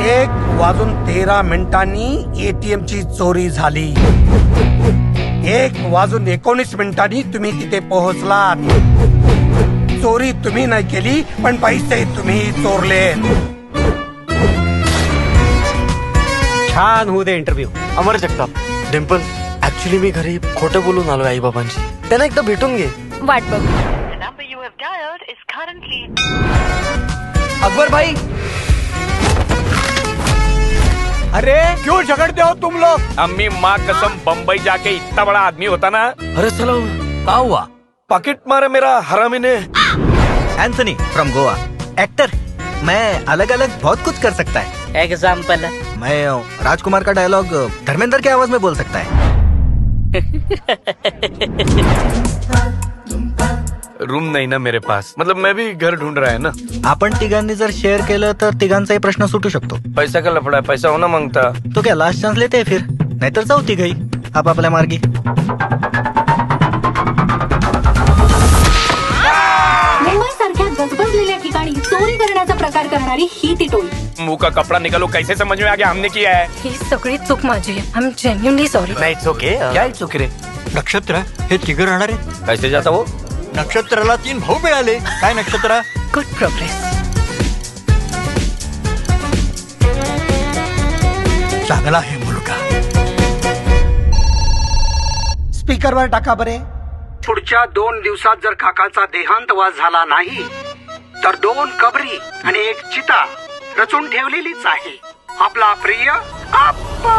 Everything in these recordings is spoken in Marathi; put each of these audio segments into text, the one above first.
एक वाजून तेरा मिनिटांनी एटीएम ची चोरी झाली. एक वाजून एकोणीस मिनिटांनी तुम्ही तिथे पोहोचलात. चोरी तुम्ही नाही केली पण पैसे तुम्ही चोरले छान होऊ दे इंटरव्ह्यू अमर जगताप. डिम्पल ऍक्च्युली मी घरी खोटं बोलून आलो आई बाबांशी त्यांना एकदा भेटून घे. वाट बघ. The number you have dialed is currently Akbar भाई अरे क्यों झगड़ते हो तुम लोग? अम्मी माँ कसम बम्बई जाके इतना बड़ा आदमी होता ना। अरे सलाम का हुआ? पॉकेट मारा मेरा हरामी ने। एंथनी फ्रॉम गोवा एक्टर मैं अलग अलग बहुत कुछ कर सकता है। एग्ज़ाम्पल मैं राजकुमार का डायलॉग धर्मेंद्र की आवाज़ में बोल सकता है। रूम नहीं ना मेरे पास. मतलब मैं भी घर ढूंढ रहा है ना. आपण तिघांनी जर शेअर केलं तर तिघांचाही प्रश्न सुटू शकतो. पैसा का लफड़ा है पैसा होना मांगता. तो क्या लास्ट चान्स लेते हैं फिर? नाहीतर जाऊ तिघही. आपापल्या मार्गी. मुंबई सारख्या गजबजलेल्या ठिकाणी चोरी करण्याचा प्रकार करणारी ही ती टोळी. मुंह का कपड़ा निकालो कैसे समझ में आ गया हमने किया है? ही सगळी चूक माझी आहे. आय एम जेन्युनली सॉरी नाही इट्स ओके क्या ओके रे? नक्षत्र हे तिघ राहणार आहे कैसे जाता वो? नक्षत्राला तीन भाऊ मिळाले. काय नक्षत्र? गुड प्रोग्रेस चांगला आहे मुलगा. स्पीकरवर टाका बरे. पुढच्या दोन दिवसात जर काकाचा देहांत वास झाला नाही तर दोन कबरी आणि एक चिता रचून ठेवलेलीच आहे. आपला प्रिय आप्पा!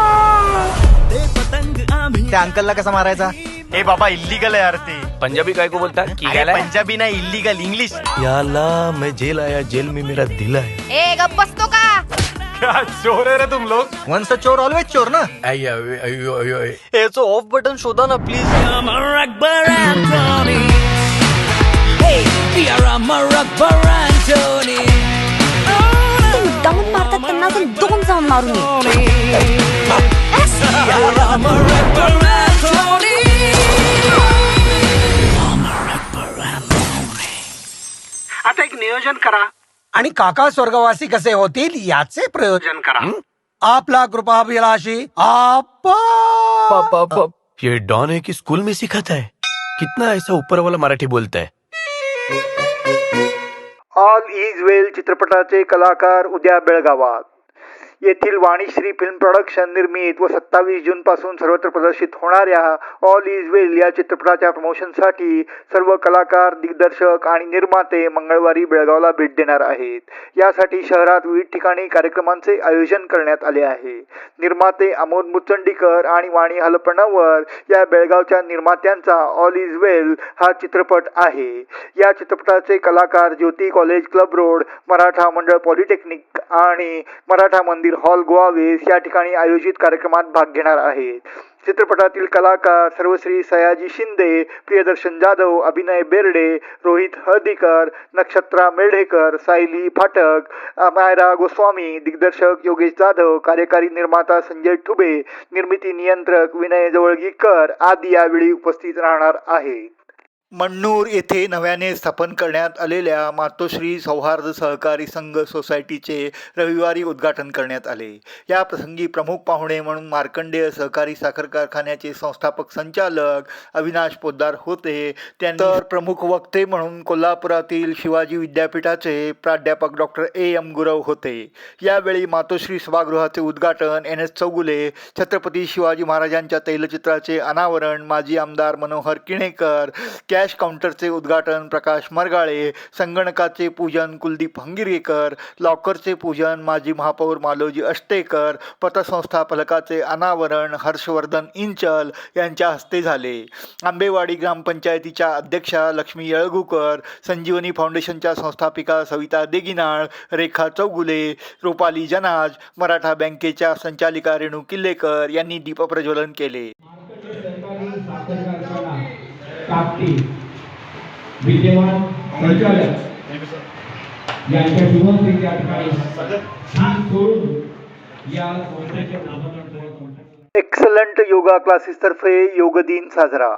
त्या अंकलला कसा मारायचा? ए बाबा इल्लीगल आहे यार ते. पंजाबी काय को बोलता की अरे पंजाबी नाही इल्लीगल इंग्लिश याला मैं जेल आया जेल में मेरा दिल आया. ए बसतो का? क्या चोर है रे तुम लोग? वन्स चोर ऑलवेज चोर ना? अय्यो, अय्यो. याचं ऑफ बटन शोधा ना प्लीज मुद्दामून मारतात त्यांना अजून दोन जाऊन मारून ये. नियोजन करा. आणि काका स्वर्गवासी कसे होतील याचे प्रयोजन करा. आपला कृपाभिलाषी आप्पा पापा पाप ये डॉन है कि स्कूल में सिखाता है? कितना ऐसा ऊपर वाला मराठी बोलता है? ऑल इज वेल चित्रपटाचे कलाकार उद्या बेळगावात. येथील वाणीश्री फिल्म प्रोडक्शन निर्मित व सत्तावीस जून पासून सर्वत्र प्रदर्शित होणाऱ्या ऑल इज वेल या चित्रपटाच्या प्रमोशनसाठी सर्व कलाकार दिग्दर्शक आणि निर्माते मंगळवारी बेळगावला भेट देणार आहेत. यासाठी शहरात विविध ठिकाणी कार्यक्रमांचे आयोजन करण्यात आले आहे. निर्माते अमोद मुचंडीकर आणि वाणी हलपणावर या बेळगावच्या निर्मात्यांचा ऑल इज वेल हा चित्रपट आहे. या चित्रपटाचे कलाकार Jyoti college club road Maratha Mandal polytechnic आणि मराठा मंदिर हॉल गोवावेस या ठिकाणी आयोजित कार्यक्रमात भाग घेणार आहेत. चित्रपटातील कलाकार सर्वश्री सयाजी शिंदे प्रियदर्शन जाधव अभिनय बेर्डे रोहित हळदीकर नक्षत्रा मेढेकर सायली फाटक मायरा गोस्वामी दिग्दर्शक योगेश जाधव कार्यकारी निर्माता संजय ठुबे निर्मिती नियंत्रक विनय जवळगीकर आदी यावेळी उपस्थित राहणार आहेत. मण्णूर येथे नव्याने स्थापन करण्यात आलेल्या मातोश्री सौहार्द सहकारी संघ सोसायटीचे रविवारी उद्घाटन करण्यात आले. या प्रसंगी प्रमुख पाहुणे म्हणून मार्कंडेय सहकारी साखर कारखान्याचे संस्थापक संचालक अविनाश पोद्दार होते. त्यानंतर प्रमुख वक्ते म्हणून कोल्हापुरातील शिवाजी विद्यापीठाचे प्राध्यापक डॉक्टर ए. एम. गुरव होते. यावेळी मातोश्री सभागृहाचे उद्घाटन एन. एस. चौगुले छत्रपती शिवाजी महाराजांच्या तैलचित्राचे अनावरण माजी आमदार मनोहर किणेकर कॅश काउंटरचे उद्घाटन प्रकाश मरगाळे संगणकाचे पूजन कुलदीप हंगिरेकर लॉकरचे पूजन माजी महापौर मालोजी अष्टेकर पतसंस्था फलकाचे अनावरण हर्षवर्धन इंचल यांच्या हस्ते झाले. आंबेवाडी ग्रामपंचायतीच्या अध्यक्षा लक्ष्मी येळगुकर संजीवनी फाउंडेशनच्या संस्थापिका सविता देगिनाळ रेखा चौगुले रुपाली जनाज मराठा बँकेच्या संचालिका रेणू किल्लेकर यांनी दीपप्रज्वलन केले. कापटी विद्यमान संचालक यांच्या शुभमती त्या ठिकाणी स्थान सोडून या संस्थेचे नामकरण करत एक्सलंट योगा क्लासेसतर्फे योग दिन साजरा.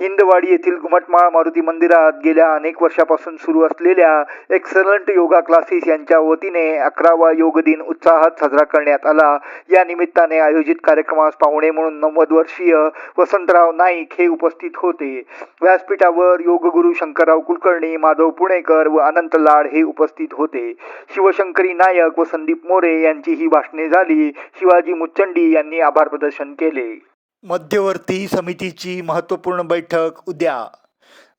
हिंदवाडी येथील घुमटमाळ मारुती मंदिरात गेल्या अनेक वर्षापासून सुरू असलेल्या एक्सलंट योगा क्लासेस यांच्या वतीने अकरावा योग दिन उत्साहात साजरा करण्यात आला. या निमित्ताने आयोजित कार्यक्रमास पाहुणे म्हणून नव्वद वर्षीय वसंतराव नाईक हे उपस्थित होते. व्यासपीठावर योगगुरू शंकरराव कुलकर्णी माधव पुणेकर व अनंत लाड हे उपस्थित होते. शिवशंकरी नायक व संदीप मोरे यांची ही भाषणे झाली. शिवाजी मुच्चंडी यांनी आभार प्रदर्शन केले. मध्यवर्ती समितीची महत्त्वपूर्ण बैठक उद्या.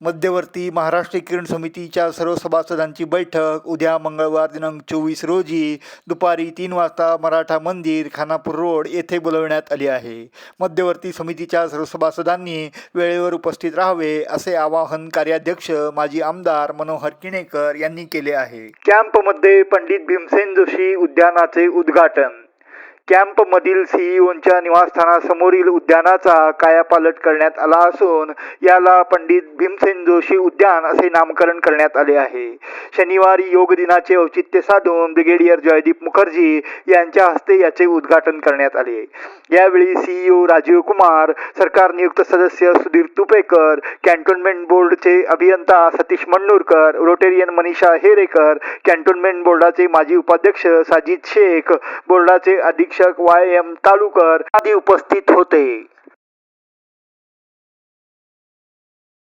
मध्यवर्ती महाराष्ट्र किरण समितीच्या सर्व सभासदांची बैठक उद्या मंगळवार दिनांक चोवीस रोजी दुपारी तीन वाजता मराठा मंदिर खानापूर रोड येथे बोलवण्यात आली आहे. मध्यवर्ती समितीच्या सर्व सभासदांनी वेळेवर उपस्थित राहावे असे आवाहन कार्याध्यक्ष माजी आमदार मनोहर किणेकर यांनी केले आहे. कॅम्पमध्ये पंडित भीमसेन जोशी उद्यानाचे उद्घाटन. कॅम्पमधील सीईओंच्या निवासस्थानासमोरील उद्यानाचा कायापालट करण्यात आला असून याला पंडित भीमसेन जोशी उद्यान असे नामकरण करण्यात आले आहे. शनिवारी योग दिनाचे औचित्य साधून ब्रिगेडियर जयदीप मुखर्जी यांच्या हस्ते याचे उद्घाटन करण्यात आले. यावेळी सीईओ राजीव कुमार सरकार नियुक्त सदस्य सुधीर तुपेकर कॅन्टोन्मेंट बोर्डचे अभियंता सतीश मंडूरकर रोटेरियन मनीषा हेरेकर कॅन्टोन्मेंट बोर्डाचे माजी उपाध्यक्ष साजिद शेख बोर्डाचे अधीक्षक वाय एम तालुकर आदी उपस्थित होते.